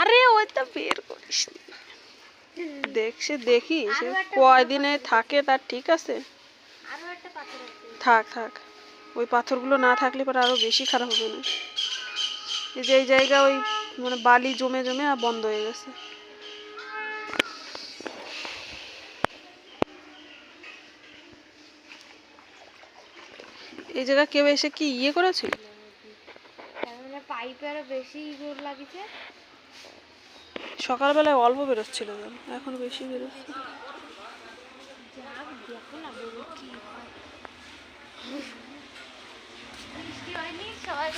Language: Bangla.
আরে ওইটা বের করিস। দেখছে দেখি সে কয়দিনে থাকে তার ঠিক আছে? থাক থাক। ওই পাথরগুলো না থাকলে পরে আরও বেশি খারাপ হবে না। এই যে এই জায়গা ওই মানে বালি জমে জমে আর বন্ধ হয়ে গেছে। এই জায়গা কেউ এসে কি ইয়ে করেছিল? মানে পাইপে আরও বেশি জোর লাগিছে। সকালবেলায় অল্প বেরোচ্ছিল এখন বেশি বেরোচ্ছে। সবাই